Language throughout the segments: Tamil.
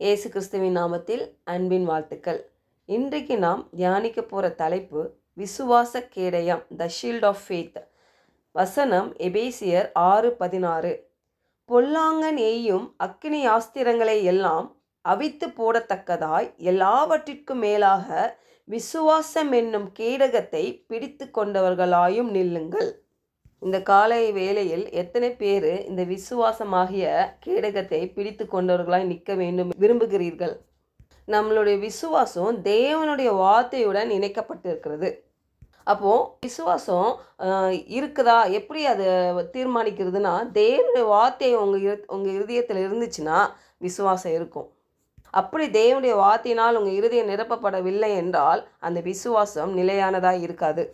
இயேசு கிறிஸ்துவின் நாமத்தில் அன்பின் வாழ்த்துக்கள். இன்றைக்கு நாம் தியானிக்க போகிற தலைப்பு விசுவாச கேடயம் த ஷீல்ட் ஆஃப் ஃபேத் வசனம் எபேசியர் ஆறு பதினாறு. பொல்லாங்கன் எய்யும் அக்னி ஆஸ்திரங்களை எல்லாம் அவித்து போடத்தக்கதாய் எல்லாவற்றிற்கும் மேலாக விசுவாசம் என்னும் கேடகத்தை பிடித்து கொண்டவர்களாயும் நில்லுங்கள். இந்த காலை வேளையில் எத்தனை பேர் இந்த விசுவாசமாகிய கேடகத்தை பிடித்து கொண்டவர்களாய் நிற்க வேண்டும் விரும்புகிறீர்கள்? நம்மளுடைய விசுவாசம் தேவனுடைய வார்த்தையுடன் இணைக்கப்பட்டிருக்கிறது. அப்போது விசுவாசம் இருக்குதா? எப்படி அதை தீர்மானிக்கிறதுனா தேவனுடைய வார்த்தை உங்கள் உங்கள் இருதயத்தில் இருந்துச்சுன்னா விசுவாசம் இருக்கும். அப்படி தேவனுடைய வார்த்தையினால் உங்கள் இருதயம் நிரப்பப்படவில்லை என்றால் அந்த விசுவாசம் நிலையானதாக இருக்காது.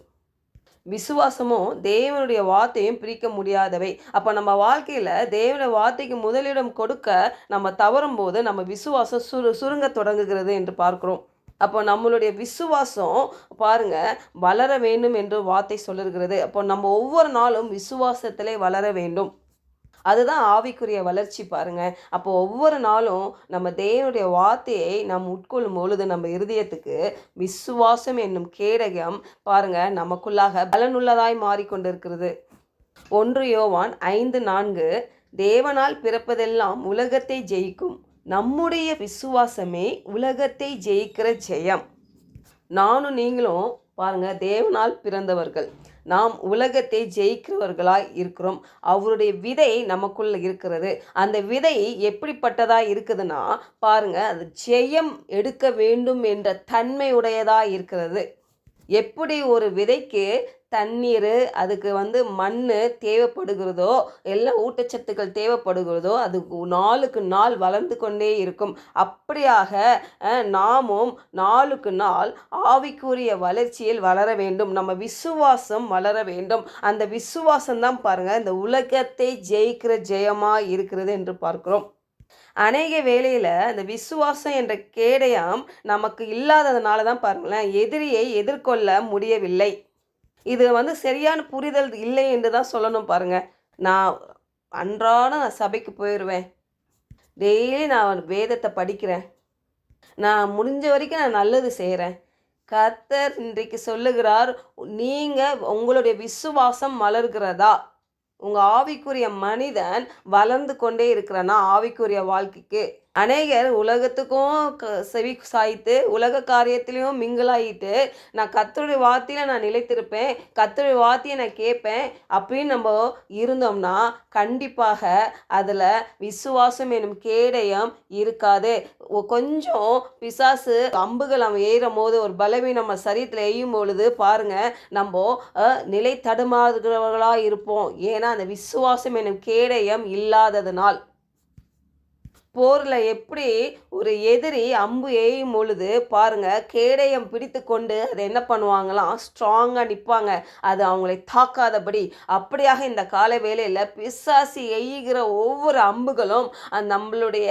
விசுவாசமும் தேவனுடைய வார்த்தையும் பிரிக்க முடியாதவை. அப்போ நம்ம வாழ்க்கையில் தேவனுடைய வார்த்தைக்கு முதலிடம் கொடுக்க நம்ம தவறும் போது நம்ம விசுவாசம் சுரு சுருங்க தொடங்குகிறது என்று பார்க்குறோம். அப்போ நம்மளுடைய விசுவாசம் பாருங்க வளர வேண்டும் என்று வார்த்தை சொல்லுகிறது. அப்போ நம்ம ஒவ்வொரு நாளும் விசுவாசத்திலே வளர வேண்டும். அதுதான் ஆவிக்குரிய வளர்ச்சி பாருங்கள் அப்போ ஒவ்வொரு நாளும் நம்ம தேவனுடைய வார்த்தையை நாம் உட்கொள்ளும் பொழுது நம்ம இருதயத்துக்கு விசுவாசம் என்னும் கேடகம் பாருங்கள் நமக்குள்ளாக பலனுள்ளதாய் மாறிக்கொண்டிருக்கிறது. ஒன்று யோவான் ஐந்து நான்கு தேவனால் பிறப்பதெல்லாம் உலகத்தை ஜெயிக்கும். நம்முடைய விசுவாசமே உலகத்தை ஜெயிக்கிற ஜெயம். நானும் நீங்களும் பாருங்கள் தேவனால் பிறந்தவர்கள். நாம் உலகத்தை ஜெயிக்கிறவர்களாய் இருக்கிறோம். அவருடைய விதை நமக்குள்ள இருக்கிறது. அந்த விதை எப்படிப்பட்டதா இருக்குதுன்னா பாருங்க அது ஜெயம் எடுக்க வேண்டும் என்ற தன்மையுடையதாக இருக்கிறது. எப்படி ஒரு விதைக்கு தண்ணீர் அதுக்கு வந்து மண் தேவைப்படுகிறதோ எல்லாம் ஊட்டச்சத்துக்கள் தேவைப்படுகிறதோ அது நாளுக்கு நாள் வளர்ந்து கொண்டே இருக்கும். அப்படியாக நாமும் நாளுக்கு நாள் ஆவிக்குரிய வளர்ச்சியில் வளர வேண்டும். நம்ம விசுவாசம் வளர வேண்டும். அந்த விசுவாசம் தான் பாருங்கள் இந்த உலகத்தை ஜெயிக்கிற ஜெயமாக இருக்கிறது என்று பார்க்கிறோம். அநேக வேளையில் இந்த விசுவாசம் என்ற கேடயம் நமக்கு இல்லாததுனால தான் பாருங்களேன் எதிரியை எதிர்கொள்ள முடியவில்லை. இது வந்து சரியான புரிதல் இல்லை என்று தான் சொல்லணும் பாருங்க. நான் அன்றாடம் நான் சபைக்கு போயிடுவேன் டெய்லி நான் வேதத்தை படிக்கிறேன். நான் முடிஞ்ச வரைக்கும் நான் நல்லது செய்கிறேன் கர்த்தர் இன்றைக்கு சொல்லுகிறார் நீங்கள் உங்களுடைய விசுவாசம் மலர்கிறதா? உங்கள் ஆவிக்குரிய மனிதன் வளர்ந்து கொண்டே இருக்கிறனா ஆவிக்குரிய வாழ்க்கைக்கு அநேகர் உலகத்துக்கும் க- செவி சாய்த்து உலக காரியத்திலையும் மிங்கிளாயிட்டு நான் கத்தருடைய வார்த்தையில் நான் நிலைத்திருப்பேன் கத்தருடைய வார்த்தையை நான் கேட்பேன் அப்படின்னு நம்ம இருந்தோம்னா கண்டிப்பாக அதில் விசுவாசம் எனும் கேடயம் இருக்காது. கொஞ்சம் பிசாசு அம்புகள் அவன் ஏறும் போது ஒரு பலவீனம் நம்ம சரீரத்தில் எய்யும் பொழுது பாருங்க நம்ம நிலை தடுமாறுகிறவர்களாக இருப்போம். ஏன்னா அந்த விசுவாசம் எனும் கேடயம் இல்லாததுனால். போரில் எப்படி ஒரு எதிரி அம்பு எய்யும் பொழுது பாருங்க கேடயம் பிடித்து கொண்டு அதை என்ன பண்ணுவாங்களாம்? ஸ்ட்ராங்காக நிற்பாங்க அது அவங்களை தாக்காதபடி. அப்படியாக இந்த கால வேலையில் பிசாசி எய்கிற ஒவ்வொரு அம்புகளும் அந்த நம்மளுடைய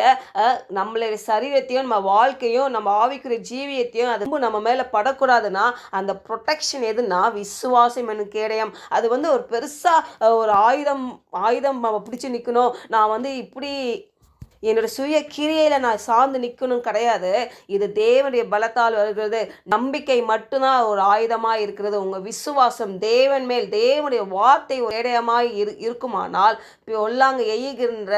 நம்மளுடைய சரீரத்தையும் நம்ம வாழ்க்கையும் நம்ம ஆவிக்கிற ஜீவியத்தையும் அது அம்பு நம்ம மேலே படக்கூடாதுன்னா அந்த ப்ரொடெக்ஷன் எதுனா விசுவாசம் என்னும் கேடயம். அது வந்து ஒரு பெருசாக ஒரு ஆயுதம் ஆயுதம் நம்ம பிடிச்சி நிற்கணும் நான் வந்து இப்படி என்னோட சுய கிரியையில் நான் சார்ந்து நிற்கணும் கிடையாது. இது தேவனுடைய பலத்தால் வருகிறது. நம்பிக்கை மட்டும்தான் ஒரு ஆயுதமாக இருக்கிறது. உங்கள் விசுவாசம் தேவன் மேல் தேவனுடைய வார்த்தை ஒரு இடையமாய் இரு இருக்குமானால் இப்போ ஒல்லாங்க எய்கின்ற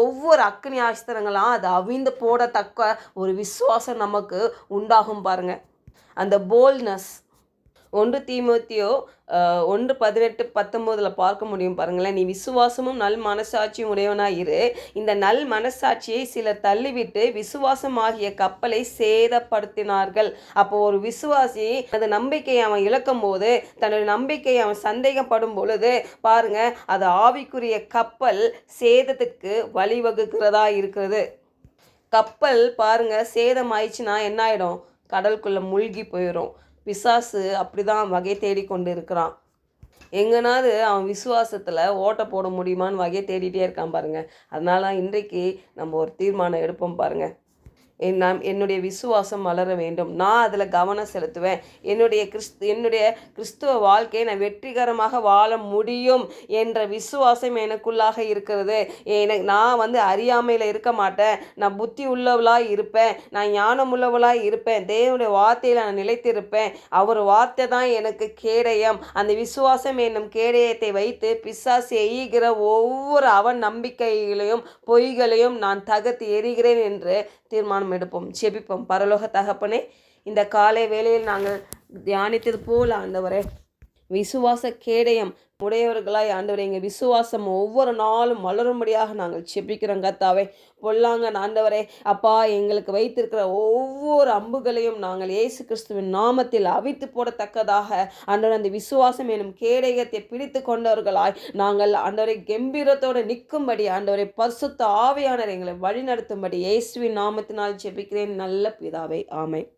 ஒவ்வொரு அக்னி ஆஸ்திரங்களாம் அது அவிந்து போடத்தக்க ஒரு விசுவாசம் நமக்கு உண்டாகும் பாருங்கள் அந்த போல்ட்னஸ் ஒன்று தீமோத்தியோ ஒன்று பதினெட்டு பத்தொம்போதில் பார்க்க முடியும் பாருங்களேன். நீ விசுவாசமும் நல் மனசாட்சியும் உடையவனாய் இரு. இந்த நல் மனசாட்சியை சிலர் தள்ளிவிட்டு விசுவாசமாகிய கப்பலை சேதப்படுத்தினார்கள். அப்போ ஒரு விசுவாசி அந்த நம்பிக்கையை அவன் இழக்கும் போது தன்னுடைய நம்பிக்கையை அவன் சந்தேகப்படும் பொழுது பாருங்க அது ஆவிக்குரிய கப்பல் சேதத்துக்கு வழிவகுக்கிறதா இருக்கிறது. கப்பல் பாருங்க சேதம் ஆயிடுச்சுன்னா என்ன ஆயிடும் கடலுக்குள்ள மூழ்கி போயிடும் பிசாசு அப்படிதான் வகை தேடி கொண்டு இருக்கிறான் எங்கனாவது அவன் விசுவாசத்தில் ஓட்ட போட முடியுமான்னு வகையை தேடிட்டே இருக்கான் பாருங்கள் அதனால இன்றைக்கு நம்ம ஒரு தீர்மானம் எடுப்போம் பாருங்கள் நான் என்னுடைய விசுவாசம் வளர வேண்டும். நான் அதில் கவனம் செலுத்துவேன். என்னுடைய கிறிஸ்து என்னுடைய கிறிஸ்துவ வாழ்க்கையை நான் வெற்றிகரமாக வாழ முடியும் என்ற விசுவாசம் எனக்குள்ளாக இருக்கிறது. எனக்கு நான் வந்து அறியாமையில் இருக்க மாட்டேன். நான் புத்தி உள்ளவளாக இருப்பேன். நான் ஞானம் உள்ளவளாக இருப்பேன். தேவனுடைய வார்த்தையில் நான் நிலைத்திருப்பேன். அவர் வார்த்தை தான் எனக்கு கேடயம். அந்த விசுவாசம் என்னும் கேடயத்தை வைத்து பிசாசு எய்கிற ஒவ்வொரு அவன் நம்பிக்கைகளையும் பொய்களையும் நான் தகர்த்து எறிகிறேன் என்று தீர்மானம் எடுப்போம். செபிப்போம். பரலோக தகப்பனே இந்த காலை வேளையில் நாங்கள் தியானித்தது போல் ஆண்டவரே விசுவாச கேடயம் உடையவர்களாய் ஆண்டவரே எங்கள் விசுவாசம் ஒவ்வொரு நாளும் வளரும்படியாக நாங்கள் செபிக்கிறோம் கத்தாவே பொல்லாங்க ஆண்டவரே அப்பா எங்களுக்கு வைத்திருக்கிற ஒவ்வொரு அம்புகளையும் நாங்கள் இயேசு கிறிஸ்துவின் நாமத்தில் அவித்து போடத்தக்கதாக. அன்றவர் அந்த விசுவாசம் எனும் கேடயத்தை பிடித்து கொண்டவர்களாய் நாங்கள் ஆண்டவரை கம்பீரத்தோடு நிற்கும்படி ஆண்டவரை பரிசுத்த ஆவியானவர் எங்களை வழிநடத்தும்படி இயேசுவின் நாமத்தினால் ஜெபிக்கிறேன் நல்ல பிதாவே ஆமை